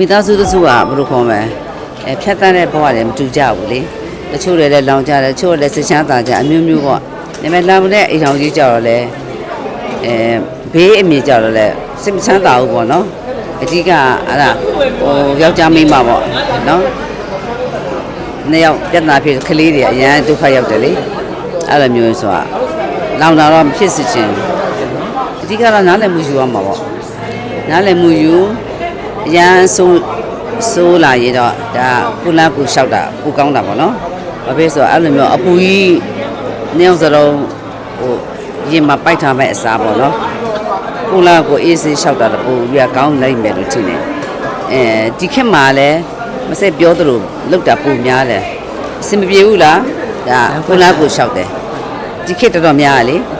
မိသားစုတစုကဘယ်လိုခေါ်မလဲအဲဖြတ်တန်းတဲ့ဘဝတွေမတူကြဘူးလေတချို့တွေလည်းလောင်ကြတယ်တချို့လည်းစချမ်းသာကြအမျိုးမျိုးပေါ့ဒါပေမဲ့လောင်တဲ့အိမ်တော်ကြီးကြတော့လေအဲဘေးအမြင်ကြတော့လေစိတ်မချမ်းသာဘူးပေါ့နော်အဓိကအဲ့ဒါဟိုယောက်ျားမိန်းမပေါ့နော်နှစ်ယောက်ပြဿနာဖြစ်ကလေးတွေအရန်ဒုက္ခရောက်တယ်လေအဲ့လိုမျိုးဆိုတာလောင်တာတော့မဖြစ်စေချင်ဘူးအဓိကတော့နားလည်မှုယူရမှာပေါ့နားလည်မှုယူ အရန်ဆိုးဆိုးလာရတော့ဒါကုလကူလျှောက်တာပူကောင်းတာပေါ့နော်။ဘာဖြစ်ဆိုတော့အဲ့လိုမျိုးအပူကြီးနေအောင်စလုံးဟိုရင်မှာပိုက်ထားမဲ့အစားပေါ့နော်။ကုလကိုအေးစေးလျှောက်တာတော့ပူပြီးတော့ကောင်းလိုက်မယ်လို့ထင်တယ်။အဲဒီခေတ်မှာလည်းမဆက်ပြောသလိုလောက်တာပူများတယ်။အဆင်မပြေဘူးလား။ဒါကုလကိုလျှောက်တယ်။ဒီခေတ်တော်တော်များလေ။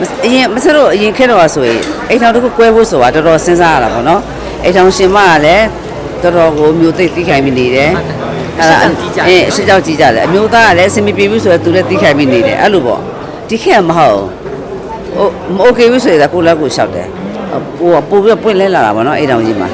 မစအရင်မစတော့အရင်ခဲ့တော့ဆိုရင်အိမ်ထောင်တစ်ခုကွဲဖို့ဆိုတာတော်တော်စဉ်းစားရတာပေါ့နော် အိမ်ဆောင်ရှင်မကလည်းတော်တော်ကိုမျိုးသိသိခိုင်းမိနေတယ်အဲ့ဒါအဲအစ်ကြောက်ကြီးကြတယ်အမျိုးသားကလည်းအဆင်မပြေဘူးဆိုတော့သူလည်းသိခိုင်းမိနေတယ်အဲ့လိုပေါ့ဒီခက်မဟုတ်ဟိုမ OK ဘူးဆိုရင်ဒါကိုလည်းကိုလျှောက်တယ်ပို့ပို့ပြီးပွင့်လဲလာတာပေါ့နော်အိမ်ဆောင်ကြီးမှာ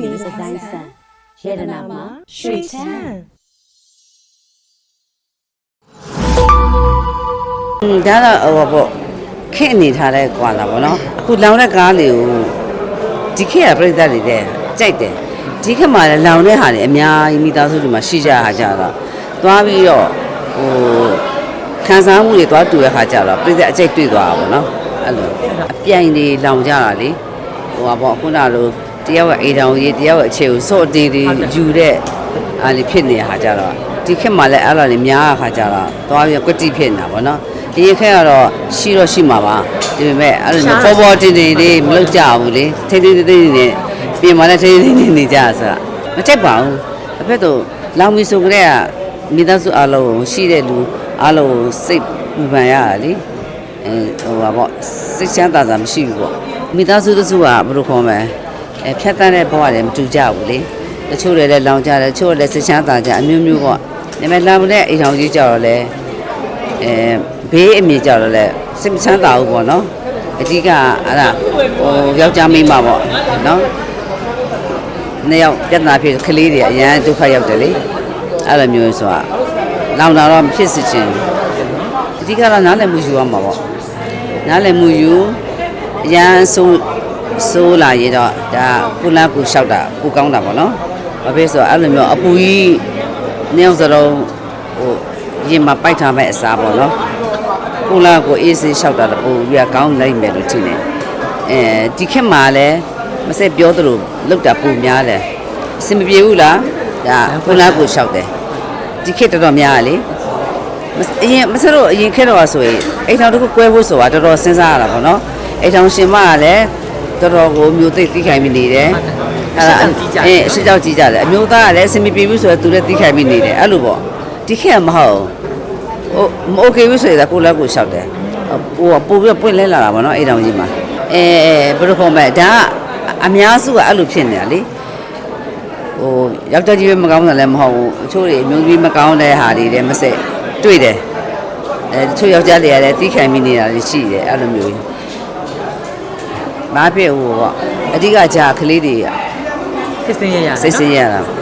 မီစတိုင်းဆန်ရေဒနာမှာရွှေချမ်းอืมဒါတော့ဟိုပေါ့ခင့်အနေထားတဲ့ကွာလာပေါ့နော်အခုလောင်တဲ့ကားလေးကိုဒီခေတ်ကပြိတ္တတွေတဲ့ကြိုက်တယ်ဒီခေတ်မှာလည်းလောင်တဲ့ဟာတွေအများကြီးမိသားစုတွေမှာရှိကြတာကြတော့သွားပြီးတော့ဟိုခံစားမှုတွေသွားတူတဲ့ခါကြတော့ပြိတ္တအကြိတ်တွေ့သွားတာပေါ့နော်အဲ့လိုအပြိုင်တွေလောင်ကြတာလေဟိုပါပေါ့ခုနလို တယောက်ကအိမ်တော်ကြီးတယောက်ရဲ့အခြေကိုစော့တေးတွေယူတဲ့အားလေးဖြစ်နေတဲ့ခါကြတော့ဒီခေတ်မှာလည်းအဲ့လိုတွေများတဲ့ခါကြတော့သွားပြီးကွတိဖြစ်နေတာပေါ့နော်ဒီခေတ်ကတော့ရှိတော့ရှိမှာပါဒါပေမဲ့အဲ့လိုမျိုးပေါ်ပေါ်တင်တင်လေးမလုပ်ကြဘူးလေထိတ်ထိတ်ထိတ်ထိတ်နဲ့ပြင်မာလည်းထိတ်ထိတ်ထိတ်နေကြဆိုတာမကြိုက်ပါဘူးအဖက်တော့လောင်မီဆိုကြတဲ့ကမိသားစုအလုံးကိုရှိတဲ့လူအလုံးကိုစိတ်ပူပန်ရတာလေအဲဟိုပါပေါ့စိတ်ချမ်းသာတာမရှိဘူးပေါ့မိသားစုတစုကဘယ်လိုခေါ်မလဲ အဲဖြတ်တန်းတဲ့ဘဝတွေမတူကြဘူးလေတချို့တွေလည်းလောင်ကြတယ်တချို့လည်းစိတ်ချမ်းသာကြအမျိုးမျိုးပေါ့ဒါပေမဲ့လောင်တဲ့အိမ်ထောင်ကြီးကြတော့လေအဲဘေးအမြင်ကြတော့လေစိတ်မချမ်းသာဘူးပေါ့နော်အဓိကအဲ့ဒါဟိုယောက်ျားမိန်းမပေါ့နော်နှစ်ယောက်ပြဿနာဖြစ်ကလေးတွေအရန်ဒုက္ခရောက်တယ်လေအဲ့လိုမျိုးဆိုတာလောင်တာတော့မဖြစ်စေချင်ဘူးအဓိကတော့နားလည်မှုယူရမှာပေါ့နားလည်မှုယူအရန်ဆိုး ဆိုးလာရတော့ဒါကုလကူလျှောက်တာပူကောင်းတာပေါ့နော်။ဘာဖြစ်ဆိုတော့အဲ့လိုမျိုးအပူကြီးနေအောင်စလုံးဟိုရင်မှာပိုက်ထားမဲ့အစားပေါ့နော်။ကုလကိုအေးစေးလျှောက်တာတော့ပူပြီးကောင်းလိုက်မယ်လို့ထင်တယ်။အဲဒီခေတ်မှာလည်းမဆက်ပြောသလိုလောက်တာပူများတယ်။အဆင်မပြေဘူးလား။ဒါကုလကိုလျှောက်တယ်။ဒီခေတ်တော်တော်များလေ။မစအရင်မစတော့အရင်ခဲ့တော့ဆိုရင်အိမ်ထောင်တစ်ခုကွဲဖို့ဆိုတာတော်တော်စဉ်းစားရတာပေါ့နော်အိမ်ထောင်ရှင်မကလည်း တော်တော်ကိုမျိုးသိသိခိုင်မိနေတယ်အဲ့ဒါအဲအစ်ကြောက်ကြီးကြတယ်အမျိုးသားကလည်းအစမပြေဘူးဆိုတော့သူလည်းသိခိုင်မိနေတယ်အဲ့လိုပေါ့ဒီခေတ်မဟုတ်ဟိုမ okay ဘူးဆိုရင်ကိုလည်းကိုလျှောက်တယ်ဟိုပို့ပြီးပွင့်လဲလာတာပေါ့နော်အဲ့တောင်ကြီးမှာအဲဘယ်လိုခေါ်မလဲဒါကအများစုကအဲ့လိုဖြစ်နေတာလေဟိုယောက်ျားကြီးပဲမကောင်းတာလည်းမဟုတ်ဘူးအချို့တွေအမျိုးကြီးမကောင်းတဲ့ဟာတွေလည်းမဆက်တွေ့တယ်အဲတချို့ယောက်ျားတွေကလည်းတီးခံမိနေတာတွေရှိတယ်အဲ့လိုမျိုးကြီး မားဖြစ်ဟိုပေါ့အဓိကကြာကလေးတွေကစစ်စင်းရရစိတ်ဆင်းရတာ